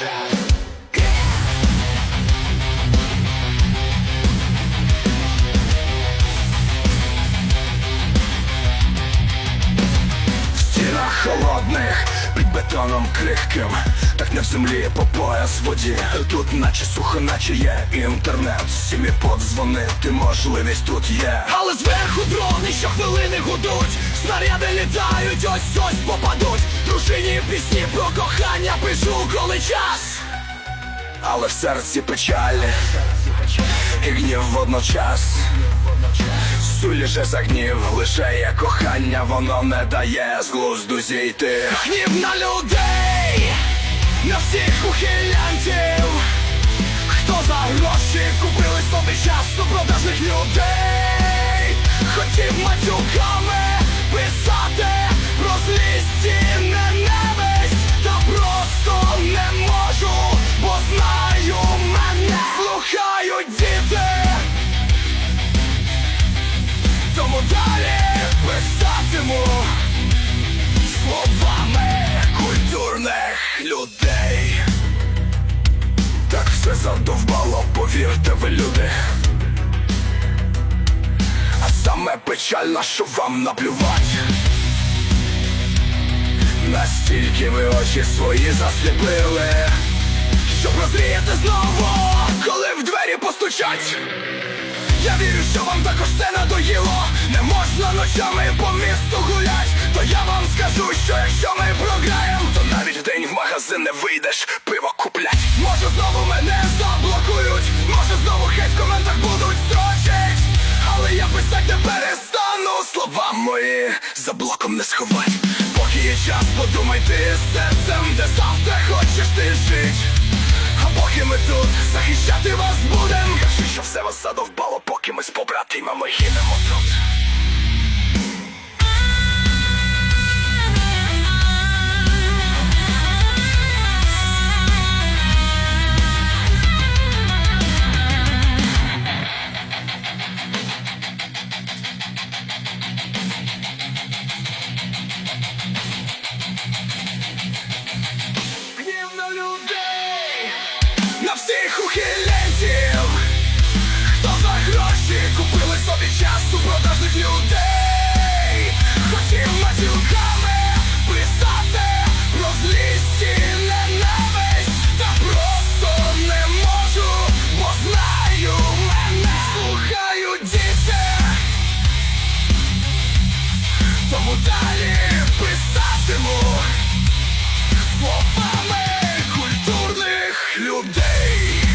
В бетоном крихким. Так не в землі по пояс воді. Тут наче сухо, наче є інтернет. Сім'ї подзвонити, можливість тут є. Але зверху дрони щохвилини гудуть. Снаряди літають, ось ось попадуть. Дружині пісні про кохання пишу, коли час. Але в серці печалі. І гнів водночас Суліше за гнів, лише є кохання, воно не дає з глузду зійти. Гнів на людей, на всіх ухилянців, хто за гроші купили собі час у продажних людей, хотів матюками писатиму словами культурних людей. Так все задовбало, повірте ви люди. А саме печально, що вам наплювать. Настільки ви очі свої засліпили, що прозрієте знову, коли в двері постучать. Я вірю, що вам також це надоїло. Не можна ночами по місту гулять. То я вам скажу, що якщо ми програєм То навіть вдень в магазин не вийдеш пиво куплять. Може знову мене заблокують. Може знову хейт в коментах будуть строчить. Але я писать не перестану. Слова мої за блоком не сховать Поки є час, подумайте з серцем Де завтра хочеш ти жить. А поки ми тут захищати вас будем. Кажи, що все вас задовбало, ми з побратимами гинемо тут. Всіх ухилянтів, писатиму словами культурних людей.